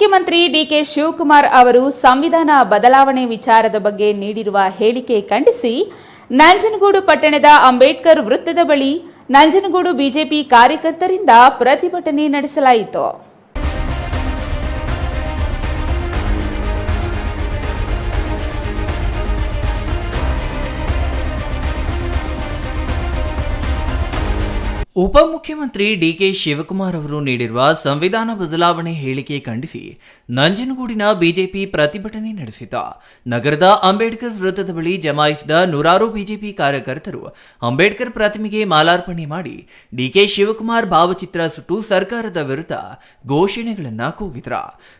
ಉಪಮುಖ್ಯಮಂತ್ರಿ ಡಿಕೆ ಶಿವಕುಮಾರ್ ಅವರು ಸಂವಿಧಾನ ಬದಲಾವಣೆ ವಿಚಾರದ ಬಗ್ಗೆ ನೀಡಿರುವ ಹೇಳಿಕೆ ಖಂಡಿಸಿ, ನಂಜನಗೂಡು ಪಟ್ಟಣದ ಅಂಬೇಡ್ಕರ್ ವೃತ್ತದ ಬಳಿ ನಂಜನಗೂಡು ಬಿಜೆಪಿ ಕಾರ್ಯಕರ್ತರಿಂದ ಪ್ರತಿಭಟನೆ ನಡೆಸಲಾಯಿತು. ಉಪಮುಖ್ಯಮಂತ್ರಿ ಡಿಕೆ ಶಿವಕುಮಾರ್ ಅವರು ನೀಡಿರುವ ಸಂವಿಧಾನ ಬದಲಾವಣೆ ಹೇಳಿಕೆ ಖಂಡಿಸಿ ನಂಜನಗೂಡಿನ ಬಿಜೆಪಿ ಪ್ರತಿಭಟನೆ ನಡೆಸಿದ ನಗರದ ಅಂಬೇಡ್ಕರ್ ವೃತ್ತದ ಬಳಿ ಜಮಾಯಿಸಿದ ನೂರಾರು ಬಿಜೆಪಿ ಕಾರ್ಯಕರ್ತರು ಅಂಬೇಡ್ಕರ್ ಪ್ರತಿಮೆಗೆ ಮಾಲಾರ್ಪಣೆ ಮಾಡಿ ಡಿಕೆ ಶಿವಕುಮಾರ್ ಭಾವಚಿತ್ರ ಸುಟ್ಟು ಸರ್ಕಾರದ ವಿರುದ್ಧ ಘೋಷಣೆಗಳನ್ನು ಕೂಗಿದ್ರ.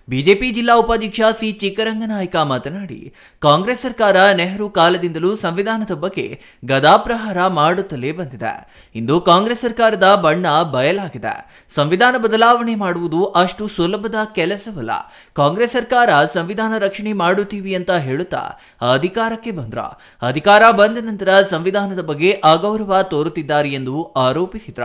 ಬಿಜೆಪಿ ಜಿಲ್ಲಾ ಉಪಾಧ್ಯಕ್ಷ ಸಿ ಚಿಕ್ಕರಂಗನಾಯ್ಕ ಮಾತನಾಡಿ, ಕಾಂಗ್ರೆಸ್ ಸರ್ಕಾರ ನೆಹರು ಕಾಲದಿಂದಲೂ ಸಂವಿಧಾನದ ಬಗ್ಗೆ ಗದಾಪ್ರಹಾರ ಮಾಡುತ್ತಲೇ ಬಂದಿದೆ. ಇಂದು ಕಾಂಗ್ರೆಸ್ ಸರ್ಕಾರದ ಬಣ್ಣ ಬಯಲಾಗಿದೆ. ಸಂವಿಧಾನ ಬದಲಾವಣೆ ಮಾಡುವುದು ಅಷ್ಟು ಸುಲಭದ ಕೆಲಸವಲ್ಲ. ಕಾಂಗ್ರೆಸ್ ಸರ್ಕಾರ ಸಂವಿಧಾನ ರಕ್ಷಣೆ ಮಾಡುತ್ತೀವಿ ಅಂತ ಹೇಳುತ್ತಾ ಅಧಿಕಾರಕ್ಕೆ ಬಂದ್ರ. ಅಧಿಕಾರ ಬಂದ ನಂತರ ಸಂವಿಧಾನದ ಬಗ್ಗೆ ಅಗೌರವ ತೋರುತ್ತಿದ್ದಾರೆ ಎಂದು ಆರೋಪಿಸಿದ್ರ.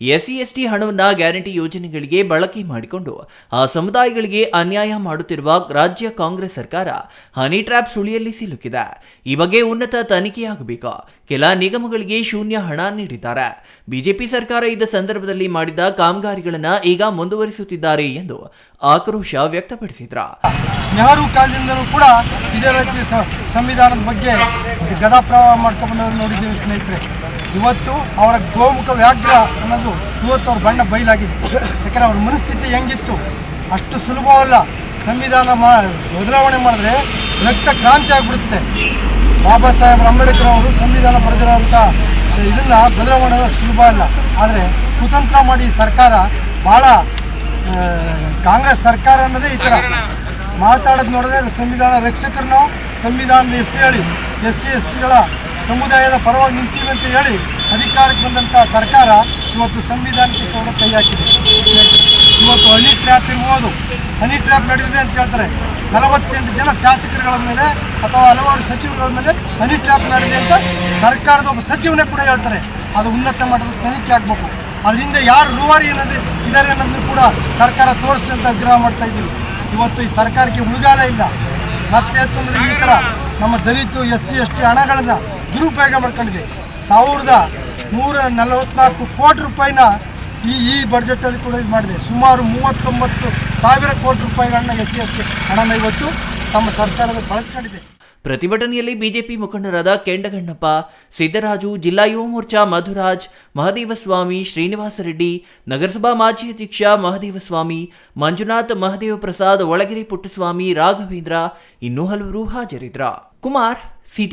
ಎಸ್ಸಿ ಎಸ್ಟಿ ಹಣವನ್ನ ಗ್ಯಾರಂಟಿ ಯೋಜನೆಗಳಿಗೆ ಬಳಕೆ ಮಾಡಿಕೊಂಡು ಆ ಸಮುದಾಯಗಳಿಗೆ ಅನ್ಯಾಯ ಮಾಡುತ್ತಿರುವ ರಾಜ್ಯ ಕಾಂಗ್ರೆಸ್ ಸರ್ಕಾರ ಹನಿ ಟ್ರ್ಯಾಪ್ ಸುಳಿಯಲ್ಲಿ ಸಿಲುಕಿದೆ. ಈ ಬಗ್ಗೆ ಉನ್ನತ ತನಿಖೆಯಾಗಬೇಕು? ಕೆಲ ನಿಗಮಗಳಿಗೆ ಶೂನ್ಯ ಹಣ ನೀಡಿದ್ದಾರೆ. ಬಿಜೆಪಿ ಸರ್ಕಾರ ಇದ್ದ ಸಂದರ್ಭದಲ್ಲಿ ಮಾಡಿದ ಕಾಮಗಾರಿಗಳನ್ನ ಈಗ ಮುಂದುವರಿಸುತ್ತಿದ್ದಾರೆ ಎಂದು ಆಕ್ರೋಶ ವ್ಯಕ್ತಪಡಿಸಿದ್ರ. ನೆಹರು ಕಾಲದಿಂದಲೂ ಕೂಡ ಇದೇ ರೀತಿ ಸಂವಿಧಾನದ ಬಗ್ಗೆ ಗದಾ ಪ್ರವಾಹ ಮಾಡ್ಕೊಂಡ್ಬಂದವ್ರು ನೋಡಿದ್ದೀವಿ ಸ್ನೇಹಿತರೆ. ಇವತ್ತು ಅವರ ಗೋಮುಖ ವ್ಯಾಘ್ರ ಅನ್ನೋದು ಇವತ್ತು ಅವ್ರ ಬಣ್ಣ ಬಯಲಾಗಿದೆ. ಯಾಕಂದ್ರೆ ಅವ್ರ ಮನಸ್ಥಿತಿ ಹೆಂಗಿತ್ತು? ಅಷ್ಟು ಸುಲಭವಲ್ಲ. ಸಂವಿಧಾನ ಬದಲಾವಣೆ ಮಾಡಿದ್ರೆ ರಕ್ತ ಕ್ರಾಂತಿ ಆಗ್ಬಿಡುತ್ತೆ. ಬಾಬಾ ಸಾಹೇಬ್ ಅಂಬೇಡ್ಕರ್ ಅವರು ಸಂವಿಧಾನ ಬರೆದಿರೋಂಥ ಇದನ್ನು ಬದಲಾವಣೆ ಸುಲಭ ಅಲ್ಲ ಆದರೆ ಕುತಂತ್ರ ಮಾಡಿ ಸರ್ಕಾರ, ಭಾಳ ಕಾಂಗ್ರೆಸ್ ಸರ್ಕಾರ ಅನ್ನೋದೇ ಈ ಥರ. ಮಾತಾಡೋದು ನೋಡಿದ್ರೆ ಸಂವಿಧಾನ ರಕ್ಷಕರನ್ನು ಸಂವಿಧಾನದ ಹೆಸರು ಹೇಳಿ ಎಸ್ ಸಿ ಎಸ್ ಟಿಗಳ ಸಮುದಾಯದ ಪರವಾಗಿ ನಿಂತೀವಿ ಅಂತ ಹೇಳಿ ಅಧಿಕಾರಕ್ಕೆ ಬಂದಂಥ ಸರ್ಕಾರ ಇವತ್ತು ಸಂವಿಧಾನಕ್ಕೆ ಕೂಡ ಕೈ ಹಾಕಿದೆ. ಇವತ್ತು ಹನಿ ಟ್ರ್ಯಾಪ್ ಇರ್ಬೋದು. ಹನಿ ಟ್ರ್ಯಾಪ್ ನಡೆದಿದೆ ಅಂತ ಹೇಳ್ತಾರೆ. ನಲವತ್ತೆಂಟು ಜನ ಶಾಸಕರುಗಳ ಮೇಲೆ ಅಥವಾ ಹಲವಾರು ಸಚಿವರುಗಳ ಮೇಲೆ ಮನಿ ಟ್ರ್ಯಾಪ್ ನಡೆದಿದೆ ಅಂತ ಸರ್ಕಾರದ ಒಬ್ಬ ಸಚಿವನೇ ಕೂಡ ಹೇಳ್ತಾರೆ. ಅದು ಉನ್ನತ ಮಟ್ಟದ ತನಿಖೆ ಆಗಬೇಕು. ಅದರಿಂದ ಯಾರು ರೂವಾರಿ ಏನಂದ್ರೆ ಇದ್ದಾರೆ ಅನ್ನೋದನ್ನು ಕೂಡ ಸರ್ಕಾರ ತೋರಿಸ್ಲಿ ಅಂತ ಆಗ್ರಹ ಮಾಡ್ತಾ ಇದ್ದೀವಿ. ಇವತ್ತು ಈ ಸರ್ಕಾರಕ್ಕೆ ಉಳಿಗಾಲ ಇಲ್ಲ. ಮತ್ತೆ ಅಂತಂದ್ರೆ ಈ ಥರ ನಮ್ಮ ದಲಿತ, ಎಸ್ ಸಿ, ಎಸ್ ಟಿ ಹಣಗಳನ್ನು ದುರುಪಯೋಗ ಮಾಡ್ಕೊಂಡಿದೆ. ಸಾವಿರದ ನೂರ ನಲವತ್ನಾಲ್ಕು ಕೋಟಿ ರೂಪಾಯಿನ ಈ ಈ ಬಡ್ಜೆಟಲ್ಲಿ ಕೂಡ ಇದು ಮಾಡಿದೆ. ಸುಮಾರು ಮೂವತ್ತೊಂಬತ್ತು ಸಾವಿರ ಕೋಟಿ ರೂಪಾಯಿಗಳನ್ನ ಎಸ್ ಸಿ ಎಸ್ ಟಿ ಹಣನ ಇವತ್ತು ತಮ್ಮ ಸರ್ಕಾರದ ಬಳಸ್ಕೊಂಡಿದೆ. ಪ್ರತಿಭಟನೆಯಲ್ಲಿ ಬಿಜೆಪಿ ಮುಖಂಡರಾದ ಕೆಂಡಗಣ್ಣಪ್ಪ, ಸಿದ್ದರಾಜು, ಜಿಲ್ಲಾ ಯುವ ಮೋರ್ಚಾ ಮಧುರಾಜ್, ಮಹದೇವಸ್ವಾಮಿ, ಶ್ರೀನಿವಾಸ ರೆಡ್ಡಿ, ನಗರಸಭಾ ಮಾಜಿ ಅಧ್ಯಕ್ಷ ಮಹದೇವಸ್ವಾಮಿ, ಮಂಜುನಾಥ್ ಮಹದೇವ ಪ್ರಸಾದ್, ಒಳಗಿರಿ ಪುಟ್ಟಸ್ವಾಮಿ, ರಾಘವೇಂದ್ರ, ಇನ್ನೂ ಹಲವರು ಹಾಜರಿದ್ರ. ಕುಮಾರ್, ಸಿಟಿ